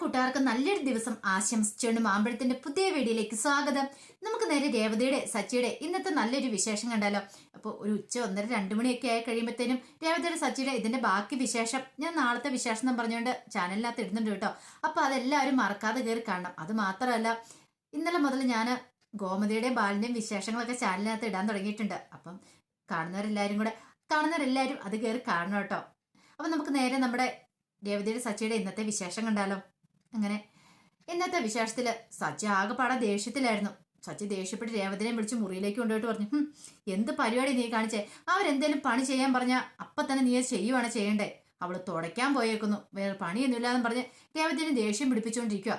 കൂട്ടുകാർക്ക് നല്ലൊരു ദിവസം ആശംസിച്ചുകൊണ്ട് മാമ്പഴത്തിന്റെ പുതിയ വീഡിയോയിലേക്ക് സ്വാഗതം. നമുക്ക് നേരെ രേവതിയുടെ സച്ചിയുടെ ഇന്നത്തെ നല്ലൊരു വിശേഷം കണ്ടാലോ? അപ്പോൾ ഒരു ഉച്ച ഒന്നര രണ്ടു മണിയൊക്കെ ആയി കഴിയുമ്പോഴത്തേനും രേവതിയുടെ സച്ചിയുടെ ഇതിന്റെ ബാക്കി വിശേഷം ഞാൻ നാളത്തെ വിശേഷം എന്ന് പറഞ്ഞുകൊണ്ട് ചാനലിനകത്ത് ഇടുന്നുണ്ട് കേട്ടോ. അപ്പോൾ അതെല്ലാവരും മറക്കാതെ കയറി കാണണം. അത് മാത്രമല്ല ഇന്നലെ മുതൽ ഞാൻ ഗോമതിയുടെയും ബാലിന്റെയും വിശേഷങ്ങളൊക്കെ ചാനലിനകത്ത് ഇടാൻ തുടങ്ങിയിട്ടുണ്ട്. അപ്പം കാണുന്നവരെല്ലാവരും കൂടെ കാണുന്നവരെല്ലാവരും അത് കയറി കാണണം കേട്ടോ. അപ്പം നമുക്ക് നേരെ നമ്മുടെ രേവതിയുടെ സച്ചിയുടെ ഇന്നത്തെ വിശേഷം കണ്ടാലോ? അങ്ങനെ. ഇന്നത്തെ വിശേഷത്തിൽ സച്ചി ആകെപ്പാടെ ദേഷ്യത്തിലായിരുന്നു. സച്ചി ദേഷ്യപ്പെട്ട് രേവതിനെ വിളിച്ച് മുറിയിലേക്ക് കൊണ്ടുപോയിട്ട് പറഞ്ഞു എന്ത് പരിപാടി നീ കാണിച്ചേ? അവരെന്തേലും പണി ചെയ്യാൻ പറഞ്ഞ അപ്പൊ തന്നെ നീ ചെയ്യുവാണ് ചെയ്യണ്ടേ? അവൾ തുടയ്ക്കാൻ പോയേക്കുന്നു. വേറെ പണിയൊന്നുമില്ലാന്ന് പറഞ്ഞ് രേവതിനെ ദേഷ്യം പിടിപ്പിച്ചുകൊണ്ടിരിക്കുക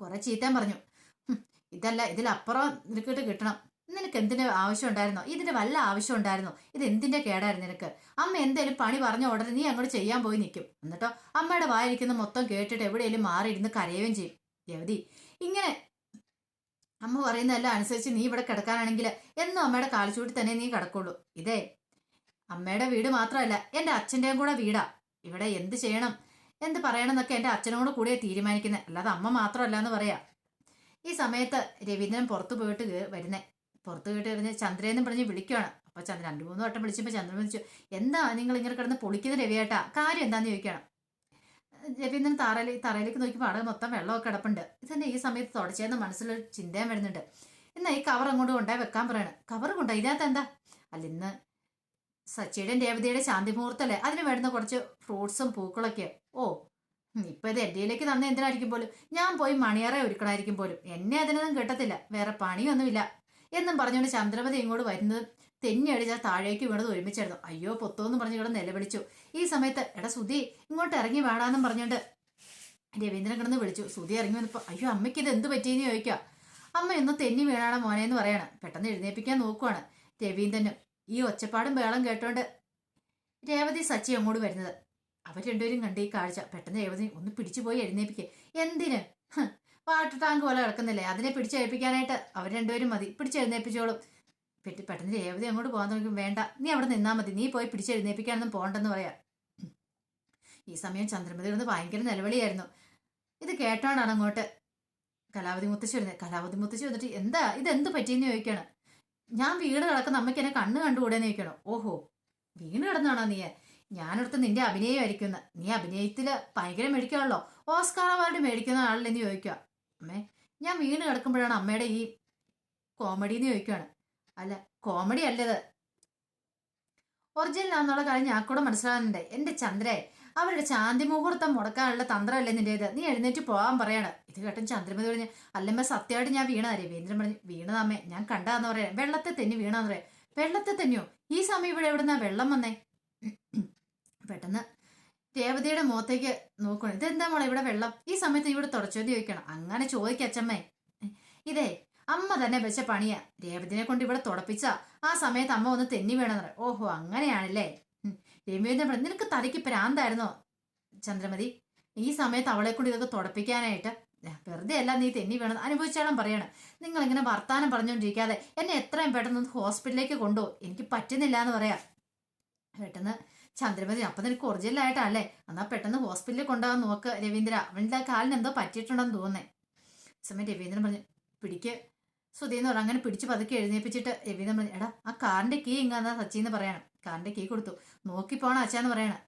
കുറെ ചീത്താൻ പറഞ്ഞു. ഇതല്ല ഇതിലപ്പുറം നിനക്കിട്ട് കിട്ടണം. നിനക്ക് എന്തിന്റെ ആവശ്യം ഉണ്ടായിരുന്നോ ഇതിന് വല്ല ആവശ്യം ഉണ്ടായിരുന്നോ ഇത് എന്തിന്റെ കേടായിരുന്നു നിനക്ക്? അമ്മ എന്തേലും പണി പറഞ്ഞ ഉടനെ നീ അങ്ങോട്ട് ചെയ്യാൻ പോയി നിൽക്കും. എന്നിട്ടോ? അമ്മയുടെ വായിരിക്കുന്ന മൊത്തം കേട്ടിട്ട് എവിടെയെങ്കിലും മാറിയിരുന്ന് കരയുകയും ചെയ്യും. യവതി ഇങ്ങനെ അമ്മ പറയുന്നതെല്ലാം അനുസരിച്ച് നീ ഇവിടെ കിടക്കാനാണെങ്കിൽ എന്നും അമ്മയുടെ കാൽച്ചൂട്ടി തന്നെ നീ കിടക്കുള്ളൂ. ഇതേ അമ്മയുടെ വീട് മാത്രമല്ല എന്റെ അച്ഛന്റെയും കൂടെ വീടാ. ഇവിടെ എന്ത് ചെയ്യണം? എന്ത് പറയണം എന്നൊക്കെ എന്റെ അച്ഛനോട് കൂടെ തീരുമാനിക്കുന്നത് അല്ലാതെ അമ്മ മാത്രമല്ല എന്ന് പറയാ. ഈ സമയത്ത് രവീന്ദ്രൻ പുറത്തു പോയിട്ട് വരുന്നേ. പുറത്ത് പോയിട്ട് വരുന്ന ചന്ദ്രയെന്നും പറഞ്ഞ് വിളിക്കുകയാണ് അപ്പൊ ചന്ദ്രൻ രണ്ടു മൂന്ന് വട്ടം വിളിച്ചപ്പോൾ ചന്ദ്രൻ വിളിച്ചു എന്താ നിങ്ങൾ ഇങ്ങനെ കിടന്ന് പൊളിക്കുന്ന രവിയേട്ടാ? കാര്യം എന്താന്ന് ചോദിക്കണം രവീന്ദ്രൻ തറയിൽ തറയിലേക്ക് നോക്കിയപ്പോൾ അവിടെ മൊത്തം വെള്ളമൊക്കെ കിടപ്പുണ്ട്. ഇതന്നെ ഈ സമയത്ത് തുടച്ചേന്ന് മനസ്സിലൊരു ചിന്തയും വരുന്നുണ്ട്. എന്നാ ഈ കവർ അങ്ങോട്ട് കൊണ്ടുപോയി വെക്കാൻ പറയണം. കവർ കൊണ്ടുപോയി ഇതിനകത്ത് എന്താ? അല്ല ഇന്ന് സച്ചിയുടെയും രേവതിയുടെ ശാന്തി മുഹൂർത്തല്ലേ? അതിന് വേണ്ടുന്ന കുറച്ച് ഫ്രൂട്ട്സും പൂക്കളൊക്കെ. ഓ ഇപ്പൊ ഇത് എന്റെയിലേക്ക് തന്നെ എന്തിനായിരിക്കും പോലും? ഞാൻ പോയി മണിയറ ഒരുക്കണായിരിക്കും പോലും. എന്നെ അതിനൊന്നും കിട്ടത്തില്ല. വേറെ പണിയൊന്നുമില്ല. എന്നും പറഞ്ഞുകൊണ്ട് ചന്ദ്രമതി ഇങ്ങോട്ട് വരുന്നത് തെന്നി അടിച്ചാൽ താഴേക്ക് വീണത് ഒരുമിച്ചായിരുന്നു. അയ്യോ പൊത്തോ എന്ന് പറഞ്ഞ് ഇവിടെ നിലവിളിച്ചു. ഈ സമയത്ത് എടാ സുധി ഇങ്ങോട്ട് ഇറങ്ങി വേടാന്നും പറഞ്ഞുകൊണ്ട് രവീന്ദ്രൻ കിടന്ന് വിളിച്ചു. സുധി ഇറങ്ങി വന്നപ്പോൾ അയ്യോ അമ്മയ്ക്ക് ഇത് എന്ത് പറ്റിയെന്ന് ചോദിക്കുക അമ്മ ഇന്ന് തെന്നി വീണാണ് മോനെ എന്ന് പറയാണ്. പെട്ടെന്ന് എഴുന്നേപ്പിക്കാൻ നോക്കുവാണ് രവീന്ദ്രനും. ഈ ഒച്ചപ്പാടും ബേളം കേട്ടോണ്ട് രേവതി സച്ചി അങ്ങോട്ട് വരുന്നത്. അവർ രണ്ടുപേരും കണ്ട് ഈ കാഴ്ച. പെട്ടെന്ന് രേവതി ഒന്ന് പിടിച്ചു പോയി എഴുന്നേപ്പിക്കുക എന്തിന് വാട്ടർ ടാങ്ക് പോലെ കിടക്കുന്നില്ലേ അതിനെ പിടിച്ചേൽപ്പിക്കാനായിട്ട് അവർ രണ്ടുപേരും മതി. പിടിച്ചെഴുന്നേപ്പിച്ചോളും പെട്ടി പെട്ടെന്ന് രേവതി അങ്ങോട്ട് പോകാൻ തുടങ്ങും വേണ്ട നീ അവിടെ നിന്നാ മതി. നീ പോയി പിടിച്ചെഴുന്നേപ്പിക്കാനൊന്നും പോകണ്ടെന്ന് പറയാ. ഈ സമയം ചന്ദ്രമതി ഇരുന്ന് ഭയങ്കര നിലവിളിയായിരുന്നു. ഇത് കേട്ടോണ്ടാണ് അങ്ങോട്ട് കലാവതി മുത്തശ്ശി വരുന്നത്. കലാവതി മുത്തശ്ശി വന്നിട്ട് എന്താ? ഇത് എന്ത് പറ്റിയെന്ന് ചോദിക്കാണ്. ഞാൻ വീട് കിടക്കുന്ന അമ്മയ്ക്ക് എന്നെ കണ്ണ് കണ്ടുകൂടെന്ന് ചോദിക്കണം. ഓഹോ വീണ് കിടന്നാണോ നീ? ഞാനടുത്ത് നിന്റെ അഭിനയമായിരിക്കുന്ന. നീ അഭിനയത്തിൽ ഭയങ്കര മേടിക്കാണല്ലോ ഓസ്കാർ അവാർഡ് മേടിക്കുന്ന ആളില്ലെന്ന് ചോദിക്കുക അമ്മേ ഞാൻ വീണ് കിടക്കുമ്പോഴാണ് അമ്മയുടെ ഈ കോമഡി എന്ന് ചോദിക്കുകയാണ് അല്ല കോമഡി അല്ലത്. ഒറിജിനൽ ആണെന്നുള്ള കാര്യം ഞാൻ കൂടെ മനസ്സിലാകുന്നുണ്ട് എന്റെ ചന്ദ്രേ അവരുടെ ശാന്തി മുഹൂർത്തം മുടക്കാനുള്ള തന്ത്രമല്ലേ നിന്റേത് നീ എഴുന്നേറ്റ് പോകാൻ പറയാണ്. ഇത് കേട്ടും ചന്ദ്രമതി പറഞ്ഞു അല്ലമ്മ സത്യമായിട്ട് ഞാൻ വീണതാ. രവീന്ദ്രൻ പറഞ്ഞു വീണതാമ്മേ ഞാൻ കണ്ടാന്ന് പറയാം. വെള്ളത്തെ തെന്നി വീണാന്ന് പറയാം. വെള്ളത്തെ തന്നെയോ? ഈ സമയം ഇവിടെ എവിടുന്നാ വെള്ളം വന്നേ? പെട്ടെന്ന് രേവതിയുടെ മുഖത്തേക്ക് നോക്കണം ഇതെന്താ മോളെ? ഇവിടെ വെള്ളം. ഈ സമയത്ത് ഇവിടെ തുടച്ചു ചോദിക്കണം അങ്ങനെ ചോദിക്ക അച്ഛമ്മേ ഇതേ അമ്മ തന്നെ വെച്ച പണിയാ. രേവതിനെ കൊണ്ട് ഇവിടെ തുടപ്പിച്ച ആ സമയത്ത് അമ്മ ഒന്ന് തെന്നി വേണമെന്ന് ഓഹോ അങ്ങനെയാണല്ലേ. രവീന്ദ്രൻ പറഞ്ഞു നിനക്ക് തലയ്ക്ക് പ്രാന്തായിരുന്നോ? ചന്ദ്രമതി ഈ സമയത്ത് അവളെ കൊണ്ട് ഇതൊക്കെ തുടപ്പിക്കാനായിട്ട് വെറുതെ അല്ല നീ തെന്നി വേണം അനുഭവിച്ചാലും പറയണം. നിങ്ങൾ ഇങ്ങനെ വർത്താനം പറഞ്ഞുകൊണ്ടിരിക്കാതെ എന്നെ എത്രയും പെട്ടെന്ന് ഹോസ്പിറ്റലിലേക്ക് കൊണ്ടുപോകും എനിക്ക് പറ്റുന്നില്ല എന്ന് പറയാം. പെട്ടെന്ന് ചന്ദ്രമതി അപ്പൊ നിനക്ക് ഒറിജിനൽ ആയിട്ടല്ലേ എന്നാ പെട്ടെന്ന് ഹോസ്പിറ്റലിൽ കൊണ്ടുപോകാൻ നോക്ക് രവീന്ദ്ര. അവന്റെ കാലിന് എന്തോ പറ്റിയിട്ടുണ്ടെന്ന് തോന്നേ സമയം രവീന്ദ്രൻ പറഞ്ഞു പിടിക്ക്. സുധീന്ന് പറഞ്ഞു അങ്ങനെ പിടിച്ച് പതുക്കെ എഴുന്നേപ്പിച്ചിട്ട് രവീന്ദ്രൻ പറഞ്ഞു എടാ ആ കാറിന്റെ കീ ഇങ്ങാന്നാ സച്ചി എന്ന് പറയണം. കാറിന്റെ കീ കൊടുത്തു. നോക്കി പോണ അച്ഛാന്ന് പറയണം.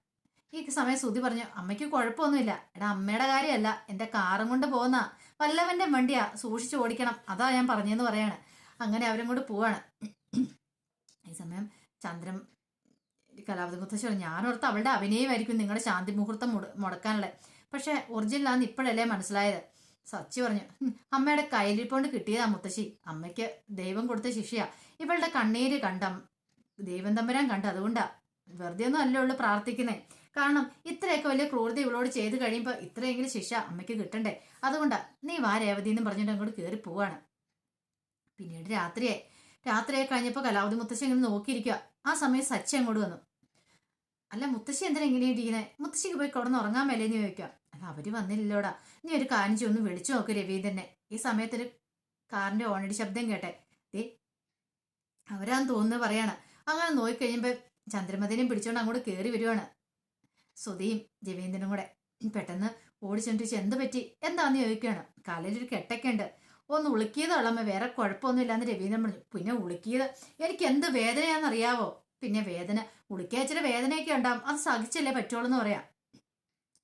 ഈ സമയം സുധി പറഞ്ഞു അമ്മയ്ക്ക് കുഴപ്പമൊന്നുമില്ല. എടാ അമ്മയുടെ കാര്യമല്ല. എന്റെ കാറും കൊണ്ട് പോകുന്ന. വല്ലവന്റെ വണ്ടിയാ. സൂക്ഷിച്ച് ഓടിക്കണം. അതാ ഞാൻ പറഞ്ഞെന്ന് പറയാണ്. അങ്ങനെ അവരും കൂടെ പോവാണ്. ഈ സമയം ചന്ദ്രൻ കലാവതി മുത്തശ്ശി ഞാൻ ഓർത്ത് അവളുടെ അഭിനയമായിരിക്കും നിങ്ങളുടെ ശാന്തി മുഹൂർത്തം മുട- മുടക്കാനുള്ളത്. പക്ഷെ ഒറിജിനലാന്ന് ഇപ്പോഴല്ലേ മനസ്സിലായത്. സച്ചി പറഞ്ഞു അമ്മയുടെ അമ്മയുടെ കയ്യിലിപ്പോണ്ട് കിട്ടിയതാ മുത്തശ്ശി. അമ്മയ്ക്ക് ദൈവം കൊടുത്ത ശിക്ഷയാ ഇവളുടെ കണ്ണീര് കണ്ട ദൈവം തമ്പുരാൻ കണ്ട അതുകൊണ്ടാ. വെറുതെ ഒന്നും അല്ലേ ഉള്ളു പ്രാർത്ഥിക്കുന്നേ. കാരണം ഇത്രയൊക്കെ വലിയ ക്രൂരത ഇവളോട് ചെയ്ത് കഴിയുമ്പോൾ ഇത്രയെങ്കിലും ശിക്ഷ അമ്മയ്ക്ക് കിട്ടണ്ടേ? അതുകൊണ്ടാ നീ വാ രേവതി എന്ന് പറഞ്ഞിട്ട് അങ്ങോട്ട് കയറി പോവാണ്. പിന്നീട് രാത്രിയെ രാത്രിയെ കഴിഞ്ഞപ്പോൾ കലാവതി മുത്തശ്ശി ഇങ്ങനെ നോക്കിയിരിക്കുക ആ സമയം സച്ചി അങ്ങോട്ട് വന്നു. അല്ല മുത്തശ്ശി എന്തിനാ ഇങ്ങനെ ഇരിക്കുന്നത് മുത്തശ്ശിക്ക് പോയി കിടന്ന് ഉറങ്ങാൻ മേലേന്ന് ചോദിക്കാം അല്ല അവർ വന്നില്ലല്ലോടാ. നീ ഒരു ചെയ്യ്, ഒന്ന് വിളിച്ചു നോക്ക് രവീന്ദ്രനെ. ഈ സമയത്തൊരു കാറിന്റെ ഓണടി ശബ്ദം കേട്ടെ. ദേ അവരാന്ന് തോന്നുന്നു പറയാണ്. അങ്ങനെ നോക്കിക്കഴിയുമ്പോ ചന്ദ്രമതിനെയും പിടിച്ചോണ്ട് അങ്ങോട്ട് കയറി വരുവാണ്. സുധിയും രവീന്ദ്രനും കൂടെ. പെട്ടെന്ന് ഓടിച്ചെണ്ടിച്ച് എന്ത് പറ്റി? എന്താന്ന് ചോദിക്കുകയാണ് കാലിലൊരു കെട്ടൊക്കെ ഉണ്ട് ഒന്ന് ഉളുക്കിയതാളമ്മ വേറെ കുഴപ്പമൊന്നുമില്ലാന്ന് രവീന്ദ്രൻ പറഞ്ഞു. പിന്നെ ഉളുക്കിയത്? എനിക്ക് എന്ത് വേദനയാണെന്നറിയാവോ പിന്നെ വേദന. ഉളിക്കാച്ചിരി വേദനയൊക്കെ ഉണ്ടാവും. അത് സഹിച്ചല്ലേ പറ്റുള്ളൂ എന്ന് പറയാം.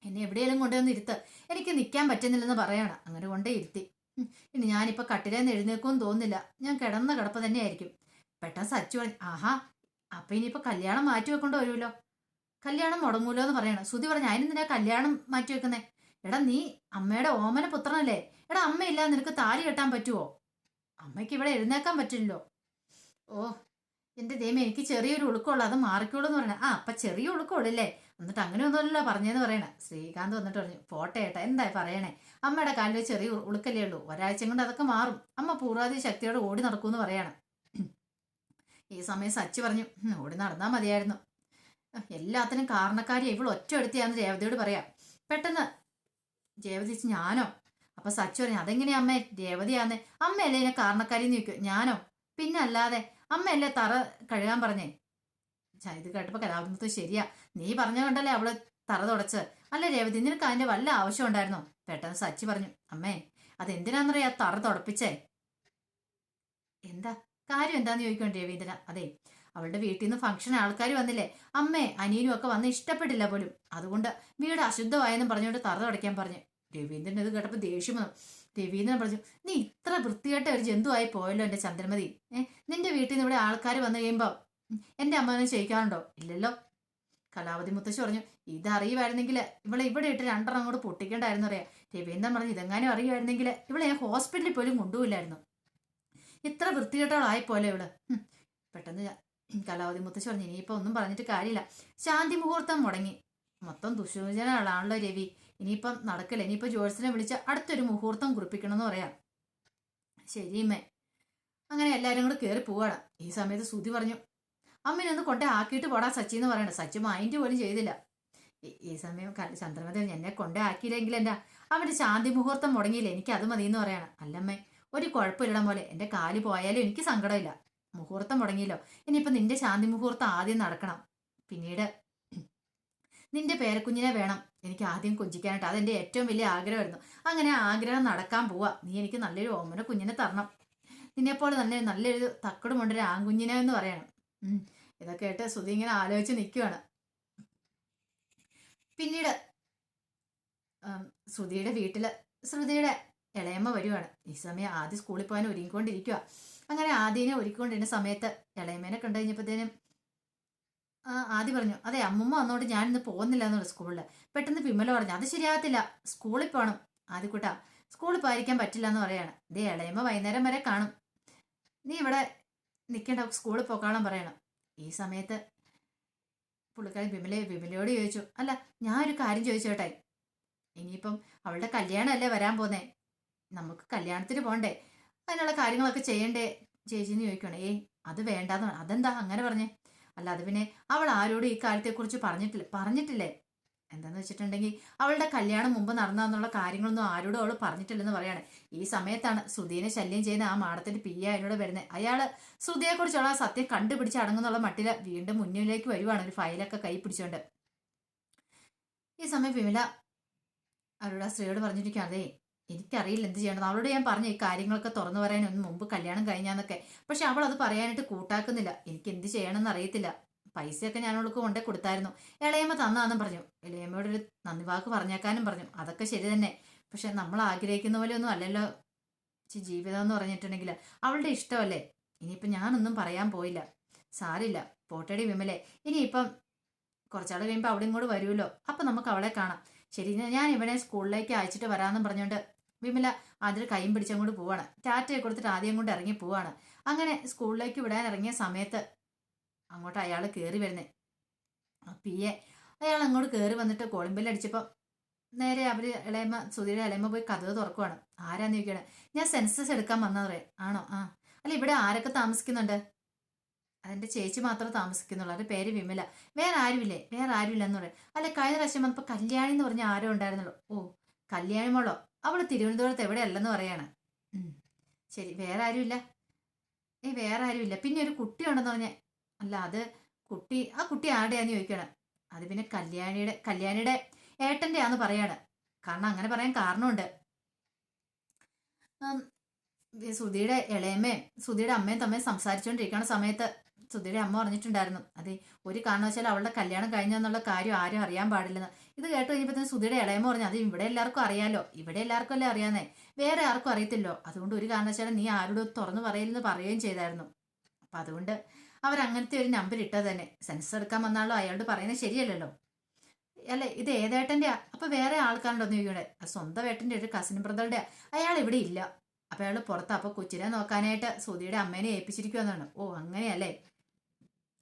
എന്നെ എവിടെയെങ്കിലും കൊണ്ടുവന്ന് ഇരുത്ത്. എനിക്ക് നിൽക്കാൻ പറ്റുന്നില്ലെന്ന് പറയണം. അങ്ങനെ കൊണ്ടേ ഇരുത്തി. ഇനി ഞാനിപ്പോൾ കട്ടിലേന്ന് എഴുന്നേക്കുമെന്ന് തോന്നുന്നില്ല. ഞാൻ കിടന്ന കിടപ്പ് തന്നെയായിരിക്കും. പെട്ടെന്ന് സച്ചു പറഞ്ഞു ആഹാ അപ്പം ഇനിയിപ്പോൾ കല്യാണം മാറ്റി വെക്കേണ്ട വരുമല്ലോ? കല്യാണം മുടങ്ങൂലോ എന്ന് പറയണം. സുതി പറഞ്ഞു അതിനെന്തിനാ കല്യാണം മാറ്റി വെക്കുന്നേ? എടാ നീ അമ്മയുടെ ഓമന പുത്രനല്ലേ. എടാ അമ്മയില്ല നിനക്ക് താലി കെട്ടാൻ പറ്റുമോ അമ്മയ്ക്ക് ഇവിടെ എഴുന്നേക്കാൻ പറ്റില്ലല്ലോ. ഓ എന്റെ ദൈവം എനിക്ക് ചെറിയൊരു ഉളുക്കമുള്ളൂ അത് മാറിക്കോളൂ എന്ന് പറയണേ. ആ അപ്പൊ ചെറിയ ഉളുക്കമുള്ളല്ലേ എന്നിട്ട് അങ്ങനെ ഒന്നുമല്ലോ പറഞ്ഞതെന്ന് പറയണേ. ശ്രീകാന്ത് വന്നിട്ട് പറഞ്ഞു പോട്ടെ ഏട്ടാ എന്തായി പറയണേ? അമ്മയുടെ കാലിൽ ചെറിയ ഉളുക്കല്ലേ ഉള്ളൂ. ഒരാഴ്ച കൊണ്ട് അതൊക്കെ മാറും. അമ്മ പൂർവാധി ശക്തിയോട് ഓടി നടക്കൂന്ന് പറയണം. ഈ സമയം സച്ചി പറഞ്ഞു "ഉം, ഓടി നടന്നാൽ മതിയായിരുന്നു. എല്ലാത്തിനും കാരണക്കാരി ഇവൾ ഒറ്റ എടുത്തിയാന്ന് രേവതിയോട് പറയാം. പെട്ടെന്ന് രേവതി ഞാനോ? അപ്പൊ സച്ചു പറഞ്ഞു അതെങ്ങനെയാ അമ്മേ? രേവതിയാന്ന്. അമ്മയല്ലേ എന്നെ കാരണക്കാരി ചോദിക്കും ഞാനോ? പിന്നെ അല്ലാതെ അമ്മയല്ലേ തറ കഴുകാൻ പറഞ്ഞേ? ഇത് കേട്ടപ്പോ കലാപത്ത് ശരിയാ. നീ പറഞ്ഞ കണ്ടല്ലേ അവൾ തറ തുടച്ച് അല്ല രേവതി നിനക്ക് അതിന്റെ വല്ല ആവശ്യം ഉണ്ടായിരുന്നോ? പെട്ടെന്ന് സച്ചി പറഞ്ഞു അമ്മേ അതെന്തിനാന്നറിയാ തറ തുടപ്പിച്ചേ? എന്താ? കാര്യം എന്താന്ന് ചോദിക്കണം രവീന്ദ്രൻ അതെ അവളുടെ വീട്ടിൽ നിന്ന് ഫംഗ്ഷൻ ആൾക്കാർ വന്നില്ലേ? അമ്മേ അനിയനും ഒക്കെ വന്ന് ഇഷ്ടപ്പെട്ടില്ല പോലും. അതുകൊണ്ട് വീട് അശുദ്ധമായെന്നും പറഞ്ഞുകൊണ്ട് തറ തുടയ്ക്കാൻ പറഞ്ഞു. രവീന്ദ്രൻ ഇത് കേട്ടപ്പോൾ ദേഷ്യം വന്നു. രവീന്ദ്രൻ പറഞ്ഞു നീ ഇത്ര വൃത്തികെട്ട ഒരു ജന്തുവായി പോയല്ലോ എന്റെ ചന്ദ്രമതി. നിന്റെ വീട്ടിൽ നിന്ന് ഇവിടെ ആൾക്കാർ വന്നു കഴിയുമ്പോൾ എന്റെ അമ്മനെ ചെയ്യിക്കാറുണ്ടോ ഇല്ലല്ലോ കലാവതി മുത്തശ്ശി പറഞ്ഞു. ഇതറിയുമായിരുന്നെങ്കിൽ ഇവളെ ഇവിടെ ഇട്ട് രണ്ടെണ്ണം അങ്ങോട്ട് പൊട്ടിക്കേണ്ടായിരുന്നു അറിയാം. രവീന്ദ്രൻ പറഞ്ഞു ഇതെങ്ങാനും അറിയുമായിരുന്നെങ്കിൽ ഇവളെ ഞാൻ ഹോസ്പിറ്റലിൽ പോലും കൊണ്ടുപോയില്ലായിരുന്നു. ഇത്ര വൃത്തികെട്ടവളായിപ്പോലെ ഇവൾ. പെട്ടെന്ന് കലാവതി മുത്തശ്ശി പറഞ്ഞു. ഇനിയിപ്പോൾ ഒന്നും പറഞ്ഞിട്ട് കാര്യമില്ല. ശാന്തി മുഹൂർത്തം മുടങ്ങി. മൊത്തം ദുശൂചനകളാണല്ലോ രവി. ഇനിയിപ്പം നടക്കില്ല? ഇനിയിപ്പോൾ ജോഴ്സിനെ വിളിച്ച് അടുത്തൊരു മുഹൂർത്തം കുറിപ്പിക്കണമെന്ന് പറയാം. ശരിയമ്മേ അങ്ങനെ എല്ലാവരും കൂടെ കയറി പോവാണ് ഈ സമയത്ത് ശ്രുതി പറഞ്ഞു അമ്മനെ ഒന്ന് കൊണ്ടേ ആക്കിയിട്ട് പോടാ സച്ചി എന്ന് പറയണ്ട സച്ചി മൈൻഡ് പോലും ചെയ്തില്ല. ഈ- സമയം ചന്ദ്രമതി എന്നെ കൊണ്ടേ ആക്കിയില്ലെങ്കിൽ എന്താ? അവന്റെ ശാന്തി മുഹൂർത്തം മുടങ്ങിയില്ല? എനിക്ക് അത് മതി എന്ന് പറയണം. അല്ലമ്മേ ഒരു കുഴപ്പമില്ല പോലെ എന്റെ കാൽ പോയാലും എനിക്ക് സങ്കടമില്ല. മുഹൂർത്തം മുടങ്ങിയല്ലോ. ഇനിയിപ്പോൾ നിന്റെ ശാന്തി മുഹൂർത്തം ആദ്യം നടക്കണം. പിന്നീട് നിന്റെ പേരക്കുഞ്ഞിനെ വേണം. എനിക്ക് ആദ്യം കൊഞ്ചിക്കാനായിട്ട് അതെന്റെ ഏറ്റവും വലിയ ആഗ്രഹമായിരുന്നു. അങ്ങനെ ആഗ്രഹം നടക്കാൻ പോവാ. നീ എനിക്ക് നല്ലൊരു ഓമന കുഞ്ഞിനെ തരണം. നിന്നെപ്പോലെ തന്നെ നല്ലൊരു തക്കടുമുണ്ടൊരു ആൺകുഞ്ഞിനെ എന്ന് പറയണം. ഇതൊക്കെ ആയിട്ട് ശ്രുതി ഇങ്ങനെ ആലോചിച്ച് നിൽക്കുകയാണ് പിന്നീട് ശ്രുതിയുടെ വീട്ടിൽ ശ്രുതിയുടെ ഇളയമ്മ വരുവാണ്. ഈ സമയം ആദ്യം സ്കൂളിൽ പോകാൻ ഒരുങ്ങിക്കൊണ്ടിരിക്കുക അങ്ങനെ ആദ്യനെ ഒരുക്കിക്കൊണ്ടിരുന്ന സമയത്ത് ഇളയമ്മേനെ കണ്ടു കഴിഞ്ഞപ്പോഴത്തേനും ആദ്യം പറഞ്ഞു അതെ അമ്മമ്മ വന്നോണ്ട് ഇന്ന് പോകുന്നില്ല എന്നുള്ള സ്കൂളിൽ പെട്ടെന്ന് വിമല പറഞ്ഞു അത് ശരിയാകത്തില്ല സ്കൂളിൽ പോകണം ആദ്യക്കൂട്ടാ സ്കൂളിൽ പോയിരിക്കാൻ പറ്റില്ല എന്ന് പറയാണ്. ദേ ഇളയമ്മ വൈകുന്നേരം വരെ കാണും. നീ ഇവിടെ നിൽക്കേണ്ട സ്കൂളിൽ പോക്കാളം പറയണം. ഈ സമയത്ത് പുള്ളിക്കാരൻ വിമലയെ വിമലയോട് ചോദിച്ചു അല്ല ഞാൻ ഒരു കാര്യം ചോദിച്ചോട്ടെ? ഇനിയിപ്പം അവളുടെ കല്യാണമല്ലേ വരാൻ പോന്നേ? നമുക്ക് കല്യാണത്തിന് പോണ്ടേ? അതിനുള്ള കാര്യങ്ങളൊക്കെ ചെയ്യണ്ടേ? ചേച്ചിന്ന് ചോദിക്കണേ ഏയ് അത് വേണ്ടാന്ന് അതെന്താ അങ്ങനെ പറഞ്ഞേ? അല്ല അത് പിന്നെ അവൾ ആരോടും ഈ കാര്യത്തെക്കുറിച്ച് പറഞ്ഞിട്ടില്ല പറഞ്ഞിട്ടില്ലേ? എന്താന്ന് വെച്ചിട്ടുണ്ടെങ്കിൽ അവളുടെ കല്യാണം മുമ്പ് നടന്നെന്നുള്ള കാര്യങ്ങളൊന്നും ആരോടും അവൾ പറഞ്ഞിട്ടില്ലെന്ന് പറയാണ്. ഈ സമയത്താണ് ശ്രുതിനെ ശല്യം ചെയ്യുന്ന ആ മാടത്തിന്റെ പി എ അതിലൂടെ വരുന്നത്. അയാൾ ശ്രുതിയെക്കുറിച്ചുള്ള ആ സത്യം കണ്ടുപിടിച്ച് അടങ്ങുന്നുള്ള മട്ടിൽ വീണ്ടും മുന്നിലേക്ക് വരുവാണ്. ഒരു ഫയലൊക്കെ കൈ പിടിച്ചോണ്ട്. ഈ സമയം വിമല അവരോട് ആ സ്ത്രീയോട് പറഞ്ഞിരിക്കുകയാണ് എനിക്കറിയില്ല എന്ത് ചെയ്യണം. അവളോട് ഞാൻ പറഞ്ഞു ഈ കാര്യങ്ങളൊക്കെ തുറന്നു പറയാനൊന്നും മുമ്പ് കല്യാണം കഴിഞ്ഞാന്നൊക്കെ. പക്ഷെ അവൾ അത് പറയാനായിട്ട് കൂട്ടാക്കുന്നില്ല. എനിക്ക് എന്ത് ചെയ്യണമെന്ന് അറിയത്തില്ല. പൈസയൊക്കെ ഞാൻ അവൾക്ക് കൊണ്ടേ കൊടുത്തായിരുന്നു. ഇളയമ്മ തന്നാന്നും പറഞ്ഞു. ഇളയമ്മയോട് ഒരു നന്ദി വാക്ക് പറഞ്ഞേക്കാനും പറഞ്ഞു. അതൊക്കെ ശരി തന്നെ. പക്ഷെ നമ്മൾ ആഗ്രഹിക്കുന്ന പോലെ ഒന്നും അല്ലല്ലോ ജീവിതം എന്ന് പറഞ്ഞിട്ടുണ്ടെങ്കിൽ. അവളുടെ ഇഷ്ടമല്ലേ? ഇനിയിപ്പം ഞാനൊന്നും പറയാൻ പോയില്ല. സാരില്ല. പോട്ടടി വിമലെ. ഇനിയിപ്പം കുറച്ചാൾ കഴിയുമ്പോൾ അവിടെ ഇങ്ങോട്ട് വരുമല്ലോ അപ്പം നമുക്ക് അവളെ കാണാം. ശരി ഞാൻ- ഞാൻ ഇവനെ സ്കൂളിലേക്ക് അയച്ചിട്ട് വരാമെന്നും പറഞ്ഞുകൊണ്ട് വിമല അതിൽ കൈയും പിടിച്ചങ്ങോട്ട് പോവാണ്. ടാറ്റയെ കൊടുത്തിട്ട് ആദ്യം കൊണ്ട് ഇറങ്ങി പോവാണ്. അങ്ങനെ സ്കൂളിലേക്ക് വിടാൻ ഇറങ്ങിയ സമയത്ത് അങ്ങോട്ട് അയാൾ കയറി വരുന്നേ. പിയെ അയാൾ അങ്ങോട്ട് കയറി വന്നിട്ട് കോളിംബെല്ല് അടിച്ചപ്പോൾ നേരെ അവർ ഇളയമ്മ സുധീരെ ഇളയമ്മ പോയി കഥ തുറക്കുവാണ്. ആരാന്ന് ചോദിക്കുകയാണ്. ഞാൻ സെൻസസ് എടുക്കാൻ വന്നതറേ ആണോ? ആ. അല്ല ഇവിടെ ആരൊക്കെ താമസിക്കുന്നുണ്ട്? അതിന്റെ ചേച്ചി മാത്രമേ താമസിക്കുന്നുള്ളൂ. അവരുടെ പേര് വിമല. വേറെ ആരുമില്ലേ? വേറെ ആരുമില്ല എന്ന് പറയും. അല്ല കഴിഞ്ഞ പ്രാവശ്യം വന്നപ്പോൾ കല്യാണി എന്ന് പറഞ്ഞ ആരോ ഉണ്ടായിരുന്നുള്ളൂ. ഓ കല്യാണി അവൾ തിരുവനന്തപുരത്ത് എവിടെയല്ലെന്ന് പറയാണ്. ശരി വേറെ ആരുമില്ല. ഏ വേറെ ആരുമില്ല. പിന്നെ ഒരു കുട്ടി ഉണ്ടെന്ന് പറഞ്ഞ. അല്ല അത് കുട്ടി ആ കുട്ടി ആരുടെയാന്ന് ചോദിക്കണം അത് പിന്നെ കല്യാണിയുടെ കല്യാണിയുടെ ഏട്ടന്റെ ആന്ന് പറയാണ്. കാരണം അങ്ങനെ പറയാൻ കാരണമുണ്ട്. സുധിയുടെ ഇളയമ്മയും സുധിയുടെ അമ്മയും തമ്മിൽ സംസാരിച്ചുകൊണ്ടിരിക്കുന്ന സമയത്ത് സുധിയുടെ അമ്മ പറഞ്ഞിട്ടുണ്ടായിരുന്നു. അതെ ഒരു കാരണവശാലും അവളുടെ കല്യാണം കഴിഞ്ഞെന്നുള്ള കാര്യം ആരും അറിയാൻ പാടില്ലെന്ന്. ഇത് കേട്ട് കഴിഞ്ഞപ്പോൾ തന്നെ സുധിയുടെ പറഞ്ഞു അത് ഇവിടെ എല്ലാവർക്കും അറിയാലോ. ഇവിടെ എല്ലാവർക്കും അല്ലേ അറിയാന്നേ? വേറെ ആർക്കും അറിയത്തില്ലോ. അതുകൊണ്ട് ഒരു കാരണവശാലും നീ ആരോടും തുറന്നു പറയില്ലെന്ന് പറയുകയും ചെയ്തായിരുന്നു. അപ്പൊ അതുകൊണ്ട് അവർ അവരങ്ങനത്തെ ഒരു നമ്പർ ഇട്ടത് തന്നെ. സെൻസ് എടുക്കാൻ വന്നാലോ? അയാളോട് പറയുന്നത് ശരിയല്ലല്ലോ. അല്ലെ ഇത് ഏതേട്ടന്റെ? അപ്പൊ വേറെ ആൾക്കാരുണ്ടോ ചോദിക്കണേ അത് സ്വന്തം ഏട്ടന്റെ ഒരു കസിൻ ബ്രദറുടെ അയാൾ ഇവിടെ ഇല്ല. അപ്പൊ അയാൾ പുറത്ത്. അപ്പൊ കൊച്ചിനെ നോക്കാനായിട്ട് സുധിയുടെ അമ്മേനെ ഏൽപ്പിച്ചിരിക്കുവെന്നാണ്. ഓ അങ്ങനെയല്ലേ?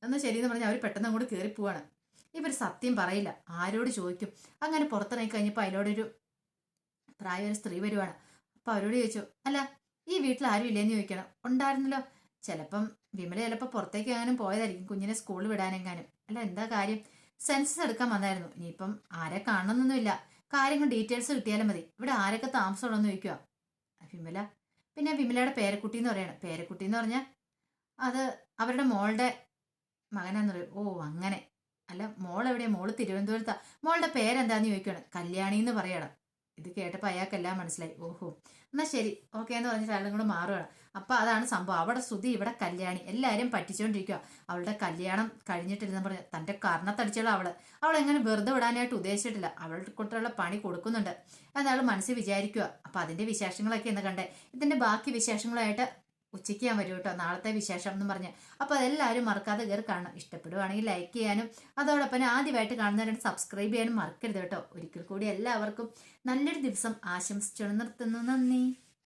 എന്നാ ശരിയെന്ന് പറഞ്ഞാൽ അവർ പെട്ടെന്ന് അങ്ങോട്ട് കയറി പോവാണ്. ഇവർ സത്യം പറയില്ല. ആരോട് ചോദിക്കും? അങ്ങനെ പുറത്തിറങ്ങി കഴിഞ്ഞപ്പോൾ അതിലോടൊരു പ്രായ ഒരു സ്ത്രീ വരുവാണ്. അപ്പൊ അവരോട് ചോദിച്ചു അല്ല ഈ വീട്ടിൽ ആരും ഇല്ലേന്ന് ചോദിക്കണം. ഉണ്ടായിരുന്നല്ലോ. ചിലപ്പം വിമല ചിലപ്പോൾ പുറത്തേക്ക് എങ്ങാനും പോയതായിരിക്കും കുഞ്ഞിനെ സ്കൂളിൽ വിടാനെങ്ങാനും. അല്ല എന്താ കാര്യം? സെൻസസ് എടുക്കാൻ വന്നായിരുന്നു. ഇനിയിപ്പം ആരെ കാണണമെന്നൊന്നുമില്ല കാര്യങ്ങൾ ഡീറ്റെയിൽസ് കിട്ടിയാലും മതി. ഇവിടെ ആരൊക്കെ താമസമുള്ളതെന്ന് ചോദിക്കുക വിമല? പിന്നെ വിമലയുടെ പേരക്കുട്ടി എന്ന് പറയണം. പേരക്കുട്ടി എന്ന് പറഞ്ഞാൽ അത് അവരുടെ മോളുടെ മകനാന്ന് പറയും ഓ അങ്ങനെ. അല്ല മോൾ എവിടെയാ മോൾ തിരുവനന്തപുരത്താ. മോളുടെ പേരെന്താന്ന് ചോദിക്കണം കല്യാണി എന്ന് പറയണം. ഇത് കേട്ടപ്പോൾ അയാൾക്കെല്ലാം മനസ്സിലായി. ഓഹോ എന്നാ ശരി. ഓക്കെ എന്ന് പറഞ്ഞിട്ട് അയാളും കൂടെ മാറുകയാണ് അപ്പൊ അതാണ് സംഭവം. അവിടെ ശ്രുതി ഇവിടെ കല്യാണി എല്ലാവരും പറ്റിച്ചുകൊണ്ടിരിക്കുക അവളുടെ കല്യാണം കഴിഞ്ഞിട്ടില്ലെന്ന് പറഞ്ഞ് തന്റെ കർണത്തടിച്ചുള്ള അവൾ. അവൾ എങ്ങനെ വെറുതെ വിടാനായിട്ട് ഉദ്ദേശിച്ചിട്ടില്ല. അവളുടെ കൂട്ടുള്ള പണി കൊടുക്കുന്നുണ്ട്. എന്നയാൾ മനസ്സിൽ വിചാരിക്കുക അപ്പൊ അതിന്റെ വിശേഷങ്ങളൊക്കെ എന്ന് കണ്ടേ. ഇതിന്റെ ബാക്കി വിശേഷങ്ങളായിട്ട് ഉച്ചയ്ക്ക് ഞാൻ വരും കേട്ടോ. നാളത്തെ വിശേഷം എന്ന് പറഞ്ഞ്. അപ്പോൾ അതെല്ലാവരും മറക്കാതെ കയറി കാണണം. ഇഷ്ടപ്പെടുവാണെങ്കിൽ ലൈക്ക് ചെയ്യാനും അതോടൊപ്പം ആദ്യമായിട്ട് കാണുന്നവരായിട്ട് സബ്സ്ക്രൈബ് ചെയ്യാനും മറക്കരുത് കേട്ടോ. ഒരിക്കൽ കൂടി എല്ലാവർക്കും നല്ലൊരു ദിവസം ആശംസിച്ചു നിർത്തുന്നു. നന്ദി.